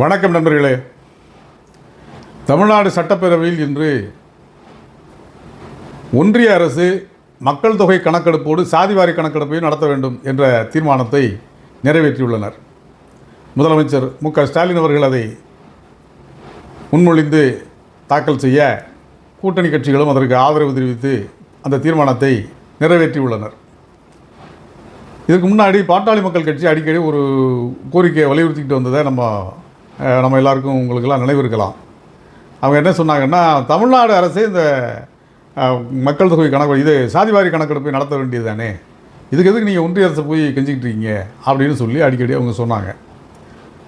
வணக்கம் நண்பர்களே. தமிழ்நாடு சட்டப்பேரவையில் இன்று ஒன்றிய அரசு மக்கள் தொகை கணக்கெடுப்போடு சாதிவாரி கணக்கெடுப்பையும் நடத்த வேண்டும் என்ற தீர்மானத்தை நிறைவேற்றியுள்ளனர். முதலமைச்சர் மு க ஸ்டாலின் அவர்கள் அதை முன்மொழிந்து தாக்கல் செய்ய கூட்டணி கட்சிகளும் அதற்கு ஆதரவு தெரிவித்து அந்த தீர்மானத்தை நிறைவேற்றியுள்ளனர். இதுக்கு முன்னாடி பாட்டாளி மக்கள் கட்சி அடிக்கடி ஒரு கோரிக்கையை வலியுறுத்திக்கிட்டு வந்ததை நம்ம நம்ம எல்லாருக்கும் உங்களுக்கெல்லாம் நினைவு இருக்கலாம். அவங்க என்ன சொன்னாங்கன்னா தமிழ்நாடு அரசு இந்த மக்கள் தொகை கணக்கு இது சாதிவாரி கணக்கெடுப்பை நடத்த வேண்டியது தானே இதுக்கு எதுக்கு நீங்கள் ஒன்றிய அரசு போய் கெஞ்சிக்கிட்டு இருக்கீங்க அப்படின்னு சொல்லி அடிக்கடி அவங்க சொன்னாங்க.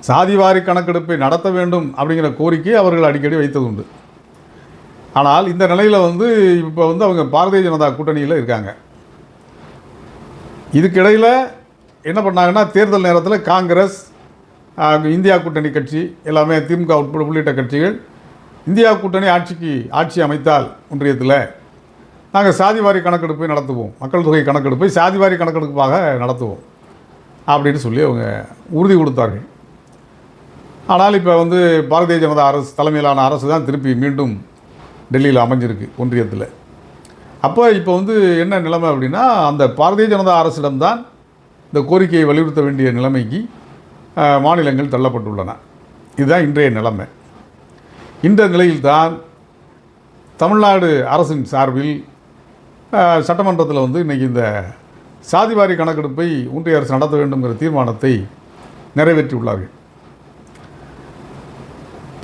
சாதிவாரி கணக்கெடுப்பை நடத்த வேண்டும் அப்படிங்கிற கோரிக்கை அவர்கள் அடிக்கடி வைத்தது உண்டு. ஆனால் இந்த நிலையில் வந்து இப்போ வந்து அவங்க பாரதிய ஜனதா கூட்டணியில் இருக்காங்க. இதுக்கிடையில் என்ன பண்ணாங்கன்னா தேர்தல் நேரத்தில் காங்கிரஸ் இந்தியா கூட்டணி கட்சி எல்லாமே திமுக உட்பட உள்ளிட்ட கட்சிகள் இந்தியா கூட்டணி ஆட்சிக்கு ஆட்சி அமைத்தால் ஒன்றியத்தில் நாங்கள் சாதிவாரி கணக்கெடுப்பை நடத்துவோம். மக்கள் தொகை கணக்கெடுப்பை சாதிவாரி கணக்கெடுப்பாக நடத்துவோம். அப்படின்னு சொல்லி அவங்க உறுதி கொடுத்தார்கள். ஆனால் இப்போ வந்து பாரதிய ஜனதா அரசு தலைமையிலான அரசு தான் திருப்பி மீண்டும் டெல்லியில் அமைஞ்சிருக்கு ஒன்றியத்தில். அப்போ இப்போ வந்து என்ன நிலைமை அப்படின்னா அந்த பாரதிய ஜனதா அரசிடம்தான் இந்த கோரிக்கையை வலியுறுத்த வேண்டிய நிலைமைக்கு மாநிலங்கள் தள்ளப்பட்டுள்ளன. இதுதான் இன்றைய நிலைமை. இந்த நிலையில்தான் தமிழ்நாடு அரசின் சார்பில் சட்டமன்றத்தில் வந்து இன்றைக்கி இந்த சாதிவாரி கணக்கெடுப்பை ஒன்றிய அரசு நடத்த வேண்டுங்கிற தீர்மானத்தை நிறைவேற்றியுள்ளார்கள்.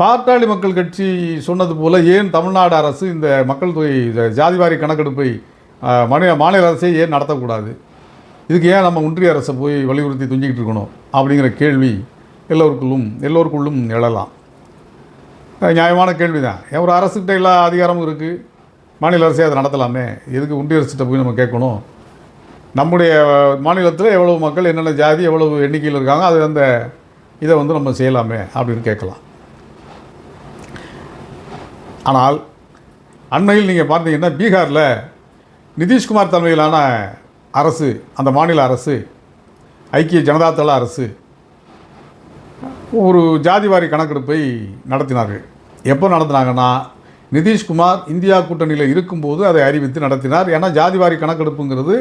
பாட்டாளி மக்கள் கட்சி சொன்னது போல் ஏன் தமிழ்நாடு அரசு இந்த மக்கள் தொகை ஜாதிவாரி கணக்கெடுப்பை மாநில மாநில அரசே ஏன் நடத்தக்கூடாது? இதுக்கு ஏன் நம்ம ஒன்றிய அரசை போய் வலியுறுத்தி துஞ்சிக்கிட்டு இருக்கணும் அப்படிங்கிற கேள்வி எல்லோருக்குள்ளும் எல்லோருக்குள்ளும் எழலாம். நியாயமான கேள்வி தான் ஒரு அரசுக்கிட்ட எல்லா அதிகாரமும் இருக்குது மாநில அரசே அதை நடத்தலாமே. எதுக்கு ஒன்றிய அரசுகிட்ட போய் நம்ம கேட்கணும்? நம்முடைய மாநிலத்தில் எவ்வளவு மக்கள் என்னென்ன ஜாதி எவ்வளவு எண்ணிக்கையில் இருக்காங்க அது அந்த இதை வந்து நம்ம செய்யலாமே அப்படின்னு கேட்கலாம். ஆனால் அண்மையில் நீங்கள் பார்த்தீங்கன்னா பீகாரில் நிதிஷ்குமார் தலைமையிலான அரசு அந்த மாநில அரசு ஐக்கிய ஜனதா தள அரசு ஒரு ஜாதிவாரி கணக்கெடுப்பை நடத்தினார்கள். எப்போ நடத்தினாங்கன்னா நிதிஷ்குமார் இந்தியா கூட்டணியில் இருக்கும்போது அதை அறிவித்து நடத்தினார். ஏன்னா ஜாதிவாரி கணக்கெடுப்புங்கிறது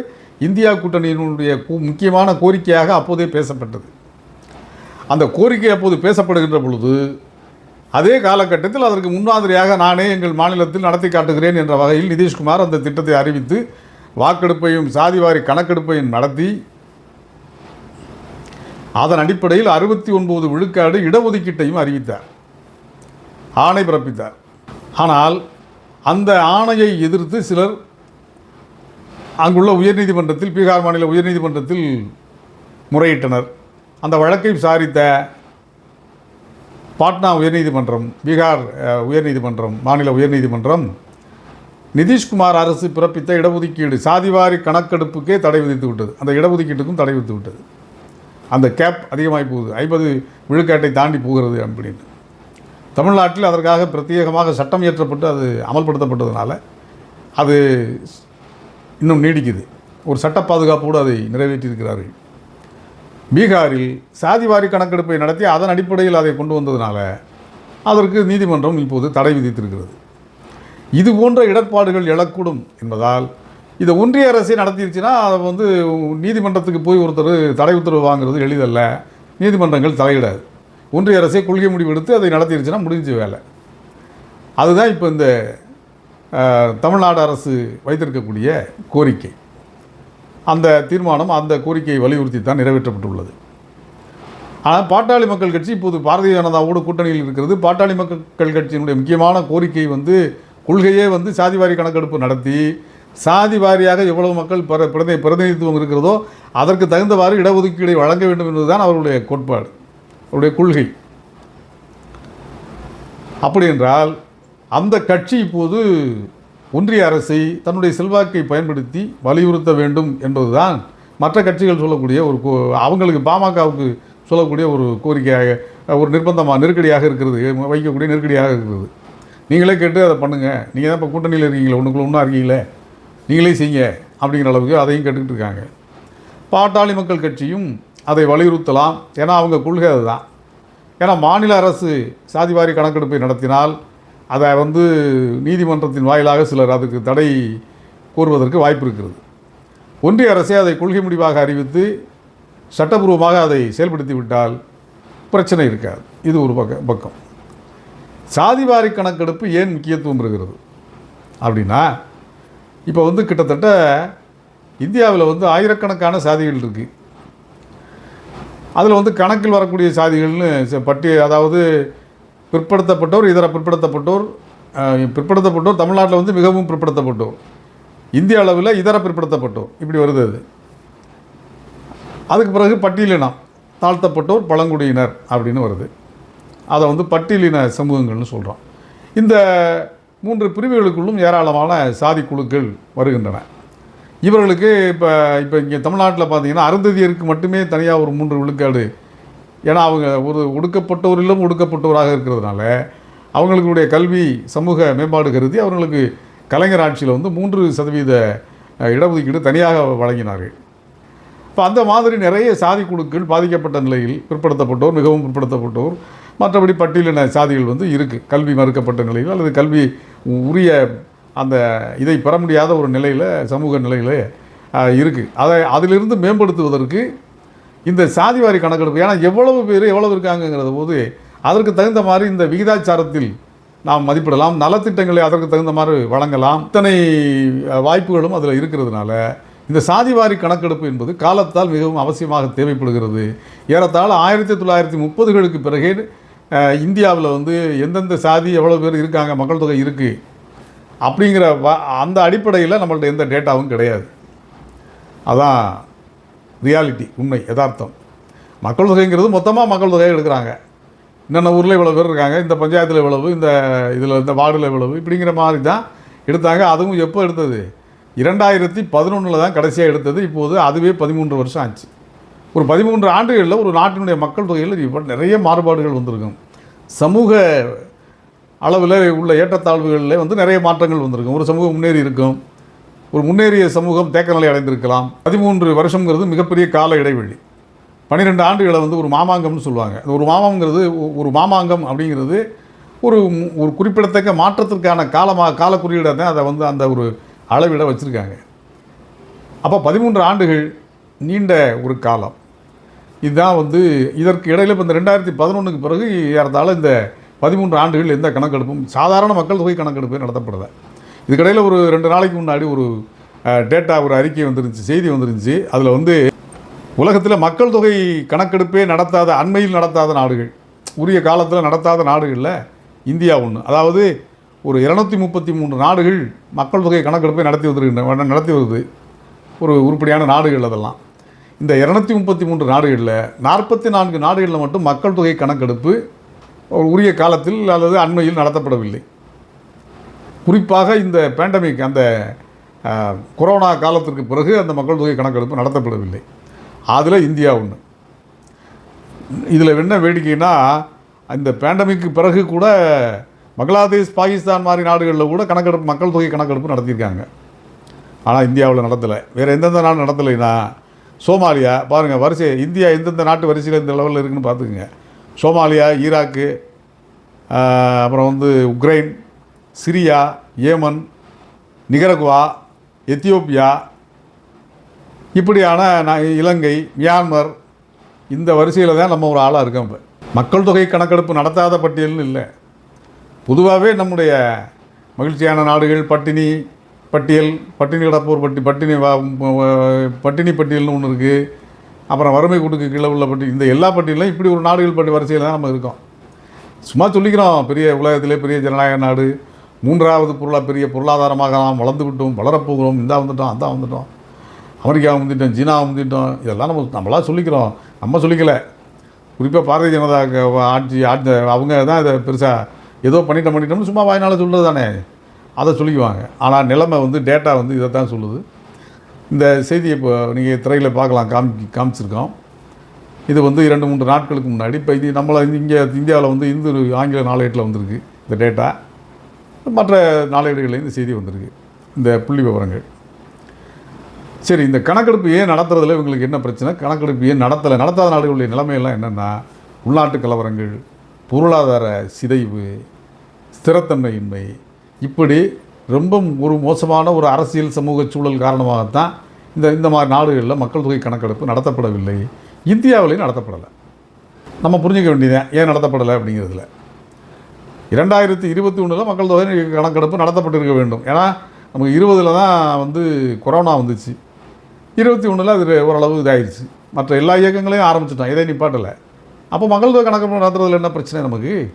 இந்தியா கூட்டணியினுடைய முக்கியமான கோரிக்கையாக அப்போதே பேசப்பட்டது. அந்த கோரிக்கை அப்போது பேசப்படுகின்ற பொழுது அதே காலகட்டத்தில் அதற்கு முன்மாதிரியாக நானே எங்கள் மாநிலத்தில் நடத்தி காட்டுகிறேன் என்ற வகையில் நிதிஷ்குமார் அந்த திட்டத்தை அறிவித்து வாக்கெடுப்பையும் சாதிவாரி கணக்கெடுப்பையும் நடத்தி அதன் அடிப்படையில் அறுபத்தி ஒன்பது விழுக்காடு இடஒதுக்கீட்டையும் அறிவித்தார். ஆணை பிறப்பித்தார். ஆனால் அந்த ஆணையை எதிர்த்து சிலர் அங்குள்ள உயர்நீதிமன்றத்தில் பீகார் மாநில உயர்நீதிமன்றத்தில் முறையிட்டனர். அந்த வழக்கை விசாரித்த பாட்னா உயர்நீதிமன்றம் பீகார் உயர்நீதிமன்றம் மாநில உயர்நீதிமன்றம் நிதிஷ்குமார் அரசு பிறப்பித்த இடஒதுக்கீடு சாதிவாரி கணக்கெடுப்புக்கே தடை விதித்து விட்டது. அந்த இடஒதுக்கீட்டுக்கும் தடை விதித்து விட்டது. அந்த கேப் அதிகமாகி போகுது. ஐம்பது விழுக்காட்டை தாண்டி போகிறது அப்படின்னு. தமிழ்நாட்டில் அதற்காக பிரத்யேகமாக சட்டம் இயற்றப்பட்டு அது அமல்படுத்தப்பட்டதுனால அது இன்னும் நீடிக்குது. ஒரு சட்ட பாதுகாப்போடு அதை நிறைவேற்றியிருக்கிறார்கள். பீகாரில் சாதிவாரி கணக்கெடுப்பை நடத்தி அதன் அடிப்படையில் அதை கொண்டு வந்ததுனால அதற்கு நீதிமன்றம் இப்போது தடை விதித்திருக்கிறது. இது போன்ற இடர்பாடுகள் எழக்கூடும் என்பதால் இதை ஒன்றிய அரசே நடத்திருச்சுன்னா அதை வந்து நீதிமன்றத்துக்கு போய் ஒருத்தர் தடை உத்தரவு வாங்குறது எளிதல்ல. நீதிமன்றங்கள் தலையிடாது. ஒன்றிய அரசே கொள்கை முடிவு எடுத்து அதை நடத்திருச்சுன்னா முடிஞ்ச வேலை. அதுதான் இப்போ இந்த தமிழ்நாடு அரசு வைத்திருக்கக்கூடிய கோரிக்கை. அந்த தீர்மானம் அந்த கோரிக்கையை வலியுறுத்தி தான் நிறைவேற்றப்பட்டுள்ளது. ஆனால் பாட்டாளி மக்கள் கட்சி இப்போது பாரதிய ஜனதாவோடு கூட்டணியில் இருக்கிறது. பாட்டாளி மக்கள் கட்சியினுடைய முக்கியமான கோரிக்கை வந்து கொள்கையே வந்து சாதிவாரி கணக்கெடுப்பு நடத்தி சாதி வாரியாக எவ்வளவு மக்கள் பிற பிரதி பிரதிநிதித்துவம் இருக்கிறதோ அதற்கு தகுந்தவாறு இடஒதுக்கீடை வழங்க வேண்டும் என்பதுதான் அவருடைய கோட்பாடு அவருடைய கொள்கை. அப்படி என்றால் அந்த கட்சி இப்போது ஒன்றிய அரசை தன்னுடைய செல்வாக்கை பயன்படுத்தி வலியுறுத்த வேண்டும் என்பதுதான் மற்ற கட்சிகள் சொல்லக்கூடிய ஒரு கோ அவங்களுக்கு பாமகவுக்கு சொல்லக்கூடிய ஒரு கோரிக்கையாக ஒரு நிர்பந்தமாக நெருக்கடியாக இருக்கிறது வைக்கக்கூடிய நெருக்கடியாக இருக்கிறது. நீங்களே கேட்டு அதை பண்ணுங்கள் நீங்கள் தான் இப்போ கூட்டணியில் இருக்கீங்களே ஒன்றுக்குள்ள ஒன்றா இருக்கீங்களே? நீங்களே செய்யுங்க அப்படிங்கிற அளவுக்கு அதையும் கேட்டுக்கிட்டு இருக்காங்க. பாட்டாளி மக்கள் கட்சியும் அதை வலியுறுத்தலாம். ஏன்னா அவங்க கொள்கை அதுதான். ஏன்னா மாநில அரசு சாதிவாரி கணக்கெடுப்பை நடத்தினால் அதை வந்து நீதிமன்றத்தின் வாயிலாக சிலர் அதுக்கு தடை கூறுவதற்கு வாய்ப்பு இருக்கிறது. ஒன்றிய அரசே அதை கொள்கை முடிவாக அறிவித்து சட்டபூர்வமாக அதை செயல்படுத்தி விட்டால் பிரச்சனை இருக்காது. இது ஒரு பக்க பக்கம். சாதிவாரி கணக்கெடுப்பு ஏன் முக்கியத்துவம் பெறுகிறது? அப்படின்னா இப்போ வந்து கிட்டத்தட்ட இந்தியாவில் வந்து ஆயிரக்கணக்கான சாதிகள் இருக்குது அதில் வந்து கணக்கில் வரக்கூடிய சாதிகள்னு ச- பட்டி அதாவது பிற்படுத்தப்பட்டோர் இதர பிற்படுத்தப்பட்டோர் பிற்படுத்தப்பட்டோர் தமிழ்நாட்டில் வந்து மிகவும் பிற்படுத்தப்பட்டோர். இந்திய அளவில் இதர பிற்படுத்தப்பட்டோர். இப்படி வருது அது. அதுக்கு பிறகு பட்டியலினம் தாழ்த்தப்பட்டோர் பழங்குடியினர் அப்படின்னு வருது. அதை வந்து பட்டியலின சமூகங்கள்னு சொல்கிறோம் இந்த மூன்று பிரிவுகளுக்குள்ளும் ஏராளமான சாதி குழுக்கள் வருகின்றன. இவர்களுக்கு இப்போ இப்போ இங்கே தமிழ்நாட்டில் பார்த்தீங்கன்னா அருந்ததியருக்கு மட்டுமே தனியாக ஒரு மூன்று விழுக்காடு. ஏன்னா அவங்க ஒரு ஒடுக்கப்பட்டோரிலும் ஒடுக்கப்பட்டவராக இருக்கிறதுனால அவங்களுடைய கல்வி சமூக மேம்பாடு கருதி அவர்களுக்கு கலைஞர் ஆட்சியில் வந்து மூன்று சதவீத இடஒதுக்கீடு தனியாக வழங்கினார்கள். இப்போ அந்த மாதிரி நிறைய சாதி குழுக்கள் பாதிக்கப்பட்ட நிலையில் பிற்படுத்தப்பட்டோர் மிகவும் பிற்படுத்தப்பட்டோர். மற்றபடி பட்டியலின சாதிகள் வந்து இருக்குது கல்வி மறுக்கப்பட்ட நிலையில் அல்லது கல்வி உரிய அந்த இதை பெற முடியாத ஒரு நிலையில் சமூக நிலையில் இருக்குது அதை அதிலிருந்து மேம்படுத்துவதற்கு இந்த சாதிவாரி கணக்கெடுப்பு ஏன்னா எவ்வளவு பேர் எவ்வளவு இருக்காங்கங்கிறத போது அதற்கு தகுந்த மாதிரி இந்த விகிதாச்சாரத்தில் நாம் மதிப்பிடலாம். நலத்திட்டங்களை அதற்கு தகுந்த மாதிரி வழங்கலாம். இத்தனை வாய்ப்புகளும் அதில் இருக்கிறதுனால இந்த சாதிவாரி கணக்கெடுப்பு என்பது காலத்தால் மிகவும் அவசியமாக தேவைப்படுகிறது. ஏறத்தாழ ஆயிரத்தி தொள்ளாயிரத்தி முப்பதுகளுக்கு பிறகே இந்தியாவில் வந்து எந்தெந்த சாதி எவ்வளோ பேர் இருக்காங்க மக்கள் தொகை இருக்குது அப்படிங்கிற வ அந்த அடிப்படையில் நம்மள்ட்ட எந்த டேட்டாவும் கிடையாது. அதான் ரியாலிட்டி உண்மை யதார்த்தம். மக்கள் தொகைங்கிறது மொத்தமாக மக்கள் தொகையை எடுக்கிறாங்க. இன்னென்ன ஊரில் இவ்வளோ பேர் இருக்காங்க இந்த பஞ்சாயத்தில் இவ்வளவு இந்த இதில் இந்த வார்டில் இவ்வளவு இப்படிங்கிற மாதிரி தான் எடுத்தாங்க. அதுவும் எப்போ எடுத்தது? இரண்டாயிரத்தி பதினொன்றில் தான் கடைசியாக எடுத்தது. இப்போது அதுவே பதிமூன்று வருஷம் ஆச்சு. ஒரு பதிமூன்று ஆண்டுகளில் ஒரு நாட்டினுடைய மக்கள் தொகையில் இப்போ நிறைய மாறுபாடுகள் வந்திருக்கும். சமூக அளவில் உள்ள ஏற்றத்தாழ்வுகளில் வந்து நிறைய மாற்றங்கள் வந்திருக்கும். ஒரு சமூகம் முன்னேறி இருக்கும். ஒரு முன்னேறிய சமூகம் தேக்க நிலை அடைந்திருக்கலாம். பதிமூன்று வருஷங்கிறது மிகப்பெரிய கால இடைவெளி. பன்னிரெண்டு ஆண்டுகளை வந்து ஒரு மாமாங்கம்னு சொல்லுவாங்க. ஒரு மாமாங்கிறது ஒரு மாமாங்கம் அப்படிங்கிறது ஒரு ஒரு குறிப்பிடத்தக்க மாற்றத்திற்கான காலமாக கால குறியீடாக தான் அதை வந்து அந்த ஒரு அளவிட வச்சுருக்காங்க. அப்போ பதிமூன்று ஆண்டுகள் நீண்ட ஒரு காலம். இதுதான் வந்து இதற்கு இடையில் இப்போ இந்த ரெண்டாயிரத்தி பதினொன்றுக்கு பிறகு ஏறத்தாழ இந்த பதிமூன்று ஆண்டுகள் எந்த கணக்கெடுப்பும் சாதாரண மக்கள் தொகை கணக்கெடுப்பே நடத்தப்படலை. இதுக்கிடையில் ஒரு ரெண்டு நாளைக்கு முன்னாடி ஒரு டேட்டா ஒரு அறிக்கை வந்துருந்துச்சு செய்தி வந்துருந்துச்சு. அதில் வந்து உலகத்தில் மக்கள் தொகை கணக்கெடுப்பே நடத்தாத அண்மையில் நடத்தாத நாடுகள் உரிய காலத்தில் நடத்தாத நாடுகளில் இந்தியா ஒன்று அதாவது ஒரு இரநூத்தி முப்பத்தி மூன்று நாடுகள் மக்கள் தொகை கணக்கெடுப்பை நடத்தி வந்திருக்கின்றன நடத்தி வருது. ஒரு உருப்படியான நாடுகள் அதெல்லாம். இந்த இரநூத்தி முப்பத்தி மூன்று நாடுகளில் நாற்பத்தி நான்கு நாடுகளில் மட்டும் மக்கள் தொகை கணக்கெடுப்பு உரிய காலத்தில் அல்லது அண்மையில் நடத்தப்படவில்லை. குறிப்பாக இந்த பேண்டமிக் அந்த கொரோனா காலத்திற்கு பிறகு அந்த மக்கள் தொகை கணக்கெடுப்பு நடத்தப்படவில்லை. அதில் இந்தியா ஒன்று இதில் என்ன வேடிக்கைன்னா இந்த பேண்டமிக்கு பிறகு கூட பங்களாதேஷ் பாகிஸ்தான் மாதிரி நாடுகளில் கூட கணக்கெடுப்பு மக்கள் தொகை கணக்கெடுப்பு நடத்தியிருக்காங்க. ஆனால் இந்தியாவில் நடத்தலை. வேறு எந்தெந்த நாடு நடத்தலைன்னா சோமாலியா பாருங்கள் வரிசை இந்தியா எந்தெந்த நாட்டு வரிசையில் இந்த லெவலில் இருக்குதுன்னு பார்த்துக்குங்க. சோமாலியா ஈராக்கு அப்புறம் வந்து Ukraine Syria Yemen Nicaragua Ethiopia இப்படியான இலங்கை மியான்மர் இந்த வரிசையில் தான் நம்ம ஒரு ஆளாக இருக்கோம் இப்போ. மக்கள் தொகை கணக்கெடுப்பு நடத்தாத பட்டியல்னு இல்லை. பொதுவாகவே நம்முடைய மகிழ்ச்சியான நாடுகள் பட்டினி பட்டியல் பட்டினி கிடப்போர் பட்டி பட்டினி வா- பட்டினி பட்டியல்னு ஒன்று இருக்குது அப்புறம் வறுமை கொடுக்கு கீழே உள்ள பட்டி இந்த எல்லா பட்டியலும் இப்படி ஒரு நாடுகள் பட்டி வரிசையில் தான் நம்ம இருக்கோம். சும்மா சொல்லிக்கிறோம் பெரிய உலகத்திலே பெரிய ஜனநாயக நாடு மூன்றாவது பொருளாக பெரிய பொருளாதாரமாக நாம் வளர்ந்து விட்டோம் வளரப்போகிறோம் இந்தா வந்துட்டோம் அந்த வந்துட்டோம் அமெரிக்கா வந்துட்டோம் சீனா வந்துட்டோம் இதெல்லாம் நம்ம நம்மளாக சொல்லிக்கிறோம். நம்ம சொல்லிக்கல. குறிப்பாக பாரதிய ஜனதா க- ஆட்சி ஆட்சி அவங்க தான் இதை பெருசாக ஏதோ பண்ணிட்டோம் பண்ணிட்டோம்னு சும்மா வாய்னால சொல்கிறது தானே. அதை சொல்லிக்குவாங்க. ஆனால் நிலைமை வந்து டேட்டா வந்து இதை தான் சொல்லுது. இந்த செய்தியை இப்போ நீங்கள் திரையில் பார்க்கலாம் காமி காமிச்சிருக்கோம். இது வந்து இரண்டு மூன்று நாட்களுக்கு முன்னாடி இப்போ இது நம்மளை இங்கே இந்தியாவில் வந்து இந்து ஆங்கில நாளேட்டில் வந்திருக்கு இந்த டேட்டா மற்ற நாளேடுகளில் இந்த செய்தி வந்திருக்கு. இந்த புள்ளி விவரங்கள். சரி இந்த கணக்கெடுப்பு ஏன் நடத்துறதுல இவங்களுக்கு என்ன பிரச்சனை? கணக்கெடுப்பு ஏன் நடத்தலை? நடத்தாத நாடுகளுடைய நிலைமையெல்லாம் என்னென்னா உள்நாட்டு கலவரங்கள் பொருளாதார சிதைவு ஸ்திரத்தன்மையின்மை இப்படி ரொம்ப ஒரு மோசமான ஒரு அரசியல் சமூக சூழல் காரணமாகத்தான் இந்த இந்த மாதிரி நாடுகளில் மக்கள் தொகை கணக்கெடுப்பு நடத்தப்படவில்லை. இந்தியாவிலையும் நடத்தப்படலை. நம்ம புரிஞ்சுக்க வேண்டியதான் ஏன் நடத்தப்படலை அப்படிங்கிறதுல. இரண்டாயிரத்தி இருபத்தி ஒன்றில் மக்கள் தொகை கணக்கெடுப்பு நடத்தப்பட்டிருக்க வேண்டும். ஏன்னா நமக்கு இருபதில் தான் வந்து கொரோனா வந்துச்சு. இருபத்தி ஒன்றில் அது ஓரளவு இதாகிடுச்சு மற்ற எல்லா இயக்கங்களையும் ஆரம்பிச்சிட்டோம். இதே நிப்பாட்டலை. அப்போ மக்கள் தொகை கணக்கெடுப்பு நடத்துறதுல என்ன பிரச்சனை நமக்கு?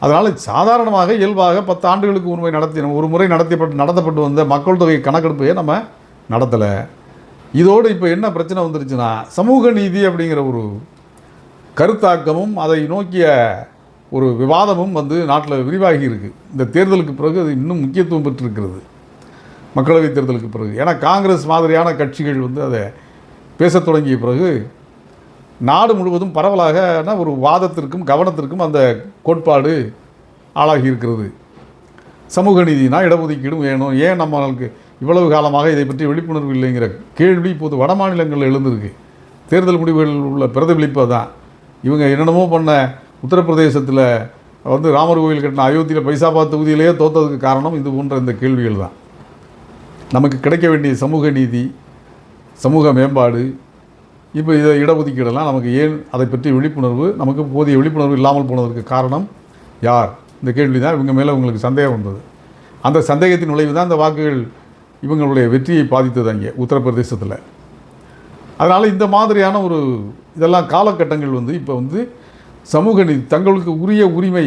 அதனால் சாதாரணமாக இயல்பாக பத்து ஆண்டுகளுக்கு ஒரு முறை நடத்தி ஒரு முறை நடத்தப்பட்டு நடத்தப்பட்டு வந்த மக்கள் தொகை கணக்கெடுப்பையே நம்ம நடத்தலை. இதோடு இப்போ என்ன பிரச்சனை வந்துருச்சுன்னா சமூக நீதி அப்படிங்கிற ஒரு கருத்தாக்கமும் அதை நோக்கிய ஒரு விவாதமும் வந்து நாட்டில் விரிவாகி இருக்குது இந்த தேர்தலுக்கு பிறகு அது இன்னும் முக்கியத்துவம் பெற்றிருக்கிறது. மக்களவைத் தேர்தலுக்கு பிறகு. ஏன்னா காங்கிரஸ் மாதிரியான கட்சிகள் வந்து அதை பேசத் தொடங்கிய பிறகு நாடு முழுவதும் பரவலாக ஒரு வாதத்திற்கும் கவனத்திற்கும் அந்த கோட்பாடு ஆளாகி இருக்கிறது சமூக நீதினா இடஒதுக்கீடும் வேணும். ஏன் நம்மளுக்கு இவ்வளவு காலமாக இதை பற்றி விழிப்புணர்வு இல்லைங்கிற கேள்வி இப்போது வட மாநிலங்களில் எழுந்திருக்கு. தேர்தல் முடிவுகளில் உள்ள பிரதிபலிப்பு தான் இவங்க என்னென்னமோ பண்ண உத்தரப்பிரதேசத்தில் வந்து ராமர் கோவில் கட்டின அயோத்தியில் பைசாபாத் தொகுதியிலேயே தோத்ததுக்கு காரணம் இது போன்ற இந்த கேள்விகள் தான். நமக்கு கிடைக்க வேண்டிய சமூக நீதி சமூக மேம்பாடு இப்போ இதை இடஒதுக்கீடெல்லாம் நமக்கு ஏன் அதை பற்றி விழிப்புணர்வு நமக்கு போதிய விழிப்புணர்வு இல்லாமல் போனதற்கு காரணம் யார்? இந்த கேள்வி தான் இவங்க மேலே உங்களுக்கு சந்தேகம் வந்தது. அந்த சந்தேகத்தின் விளைவு தான் இந்த வாக்குகள் இவங்களுடைய வெற்றியை பாதித்தது அங்கே உத்தரப்பிரதேசத்தில். அதனால் இந்த மாதிரியான ஒரு இதெல்லாம் காலகட்டங்கள் வந்து இப்போ வந்து சமூக நீதி தங்களுக்கு உரிய உரிமை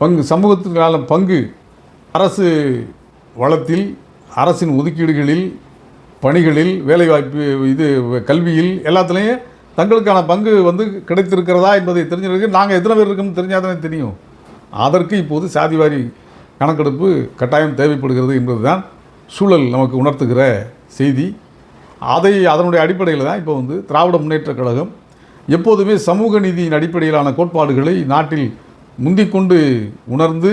பங்கு சமூகத்திற்கான பங்கு அரசு வளத்தில் அரசின் ஒதுக்கீடுகளில் பணிகளில் வேலைவாய்ப்பு இது கல்வியில் எல்லாத்துலேயும் தங்களுக்கான பங்கு வந்து கிடைத்திருக்கிறதா என்பதை தெரிஞ்சிருக்கு நாங்கள் எத்தனை பேர் இருக்கோம்னு தெரிஞ்சால் தானே தெரியும். அதற்கு இப்போது சாதிவாரி கணக்கெடுப்பு கட்டாயம் தேவைப்படுகிறது என்பதுதான் சூழல் நமக்கு உணர்த்துகிற செய்தி. அதை அதனுடைய அடிப்படையில் தான் இப்போ வந்து திராவிட முன்னேற்றக் கழகம் எப்போதுமே சமூக நீதியின் அடிப்படையிலான கோட்பாடுகளை நாட்டில் முந்திக்கொண்டு உணர்ந்து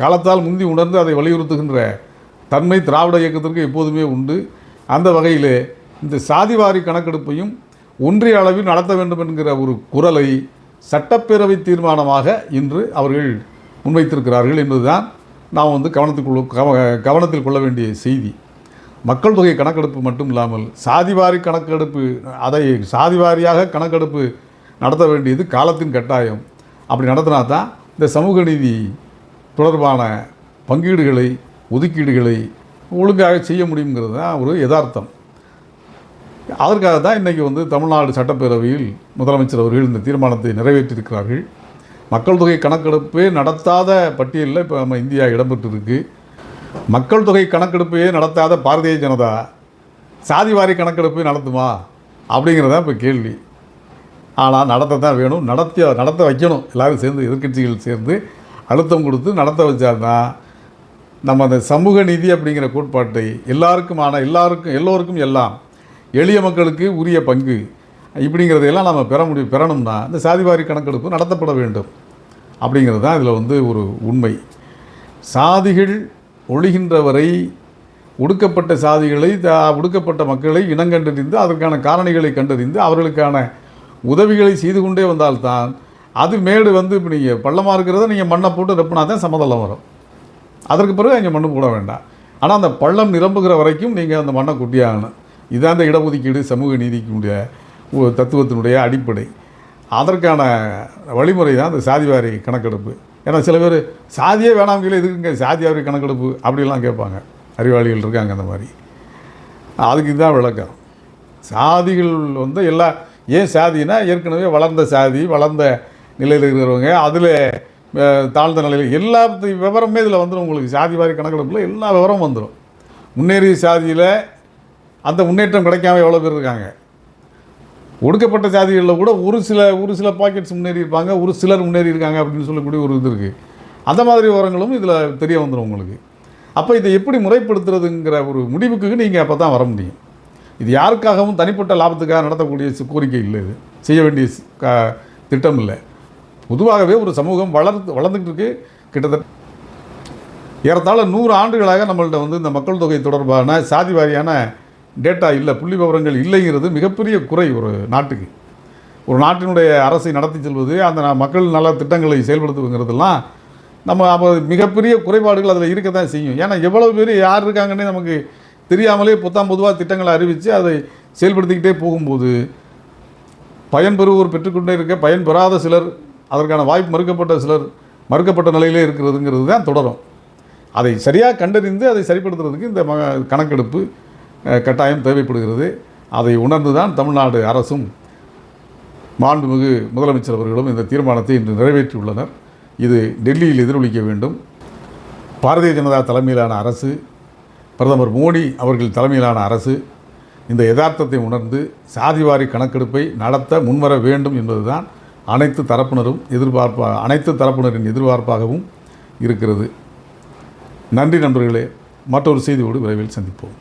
காலத்தால் முந்தி உணர்ந்து அதை வலியுறுத்துகின்ற தன்மை திராவிட இயக்கத்திற்கு எப்போதுமே உண்டு. அந்த வகையில் இந்த சாதிவாரி கணக்கெடுப்பையும் ஒன்றிய அளவில் நடத்த வேண்டும் என்கிற ஒரு குரலை சட்டப்பேரவை தீர்மானமாக இன்று அவர்கள் முன்வைத்திருக்கிறார்கள் என்பதுதான் நாம் வந்து கவனத்துக்குள்ள கவ- கவனத்தில் கொள்ள வேண்டிய செய்தி. மக்கள் தொகை கணக்கெடுப்பு மட்டும் இல்லாமல் சாதிவாரி கணக்கெடுப்பு அதை சாதிவாரியாக கணக்கெடுப்பு நடத்த வேண்டியது காலத்தின் கட்டாயம். அப்படி நடத்தினா தான் இந்த சமூக நீதி தொடர்பான பங்கீடுகளை ஒதுக்கீடுகளை ஒழுங்காக செய்ய முடியுங்கிறது தான் ஒரு யதார்த்தம். அதற்காக தான் இன்றைக்கி வந்து தமிழ்நாடு சட்டப்பேரவையில் முதலமைச்சர் அவர்கள் இந்த தீர்மானத்தை நிறைவேற்றியிருக்கிறார்கள். மக்கள் தொகை கணக்கெடுப்பே நடத்தாத பட்டியலில் இப்போ நம்ம இந்தியா இடம்பெற்றிருக்கு. மக்கள் தொகை கணக்கெடுப்பையே நடத்தாத பாரதிய ஜனதா சாதிவாரி கணக்கெடுப்பு நடத்துமா? அப்படிங்கிறதான் இப்போ கேள்வி. ஆனால் நடத்த தான் வேணும். நடத்தி நடத்த வைக்கணும். எல்லாரும் சேர்ந்து எதிர்கட்சிகள் சேர்ந்து அழுத்தம் கொடுத்து நடத்த வச்சாதான் நம்ம அந்த சமூக நீதி அப்படிங்கிற கோட்பாட்டை எல்லாருக்குமான எல்லாருக்கும் எல்லோருக்கும் எல்லாம் எளிய மக்களுக்கு உரிய பங்கு. இப்படிங்கிறதையெல்லாம் நம்ம பெற முடியும் பெறணும்னா இந்த சாதிவாரி கணக்கெடுப்பு நடத்தப்பட வேண்டும். அப்படிங்கிறது தான் இதில் வந்து ஒரு உண்மை. சாதிகள் ஒழிகின்ற வரை ஒடுக்கப்பட்ட சாதிகளை ஒடுக்கப்பட்ட மக்களை இனங்கண்டறிந்து அதற்கான காரணிகளை கண்டறிந்து அவர்களுக்கான உதவிகளை செய்து கொண்டே வந்தால்தான் அது மேடு வந்து இப்போ நீங்கள் பள்ளமாக இருக்கிறத நீங்கள் மண்ணை போட்டு ரெப்பினா தான் சமதளம் வரும். அதற்கு பிறகு அங்கே மண்ணு போட வேண்டாம். ஆனால் அந்த பள்ளம் நிரம்புகிற வரைக்கும் நீங்கள் அந்த மண்ணை கொட்டியாகணும். இதுதான் அந்த இடஒதுக்கீடு சமூக நீதிக்குடைய தத்துவத்தினுடைய அடிப்படை. அதற்கான வழிமுறை தான் அந்த சாதிவாரி கணக்கெடுப்பு. ஏன்னா சில பேர் சாதியே வேணாம் கீழே எதுக்குங்க சாதிவாரி கணக்கெடுப்பு? அப்படிலாம் கேட்பாங்க. அறிவாளிகள் இருக்காங்க அந்த மாதிரி. அதுக்கு இதுதான் விளக்கம். சாதிகள் வந்து எல்லா ஏன் சாதினா ஏற்கனவே வளர்ந்த சாதி வளர்ந்த நிலையில் இருக்கிறவங்க அதில் தாழ்ந்த நிலையில் எல்லா விவரமே இதில் வந்துடும் உங்களுக்கு சாதி வாரி கணக்கெடுப்பில் எல்லா விவரமும் வந்துடும் முன்னேறிய சாதியில் அந்த முன்னேற்றம் கிடைக்காம எவ்வளோ பேர் இருக்காங்க? ஒடுக்கப்பட்ட சாதிகளில் கூட ஒரு சில ஒரு சில பாக்கெட்ஸ் முன்னேறி இருப்பாங்க ஒரு சிலர் முன்னேறி இருக்காங்க அப்படின்னு சொல்லக்கூடிய ஒரு இது இருக்குது அந்த மாதிரி விவரங்களும் இதில் தெரிய வந்துடும் உங்களுக்கு. அப்போ இதை எப்படி முறைப்படுத்துறதுங்கிற ஒரு முடிவுக்கு நீங்கள் அப்போ தான் வர முடியும். இது யாருக்காகவும் தனிப்பட்ட லாபத்துக்காக நடத்தக்கூடிய கோரிக்கை இல்லை இது. செய்ய வேண்டிய க- திட்டம் இல்லை பொதுவாகவே ஒரு சமூகம் வளர்ந்து வளர்ந்துக்கிட்டு இருக்கு கிட்டத்தட்ட ஏறத்தாழ நூறு ஆண்டுகளாக நம்மள்கிட்ட வந்து இந்த மக்கள் தொகை தொடர்பான சாதி வாரியான டேட்டா இல்லை புள்ளி விவரங்கள் இல்லைங்கிறது மிகப்பெரிய குறை ஒரு நாட்டுக்கு. ஒரு நாட்டினுடைய அரசை நடத்தி செல்வது அந்த மக்கள் நல திட்டங்களை செயல்படுத்துவங்கிறதெல்லாம் நம்ம அப்போ மிகப்பெரிய குறைபாடுகள் அதில் இருக்க தான் செய்யும். ஏன்னா எவ்வளோ பேர் யார் இருக்காங்கன்னே நமக்கு தெரியாமலே புத்தாம் பொதுவாக திட்டங்களை அறிவித்து அதை செயல்படுத்திக்கிட்டே போகும்போது பயன்பெறுவோர் பெற்றுக்கொண்டே இருக்க பயன்பெறாத சிலர் அதற்கான வாய்ப்பு மறுக்கப்பட்ட சிலர் மறுக்கப்பட்ட நிலையிலே இருக்கிறதுங்கிறது தான் தொடரும். அதை சரியாக கண்டறிந்து அதை சரிப்படுத்துறதுக்கு இந்த ம கணக்கெடுப்பு கட்டாயம் தேவைப்படுகிறது. அதை உணர்ந்து தான் தமிழ்நாடு அரசும் மாண்புமிகு முதலமைச்சர் அவர்களும் இந்த தீர்மானத்தை இன்று நிறைவேற்றியுள்ளனர். இது டெல்லியில் எதிரொலிக்க வேண்டும். பாரதிய ஜனதா தலைமையிலான அரசு பிரதமர் மோடி அவர்கள் தலைமையிலான அரசு இந்த யதார்த்தத்தை உணர்ந்து சாதிவாரி கணக்கெடுப்பை நடத்த முன்வர வேண்டும் என்பதுதான் அனைத்து தரப்பினரும் எதிர்பார்ப்பா அனைத்து தரப்பினரின் எதிர்பார்ப்பாகவும் இருக்கிறது. நன்றி நண்பர்களே மற்றொரு செய்தியோடு விரைவில் சந்திப்போம்.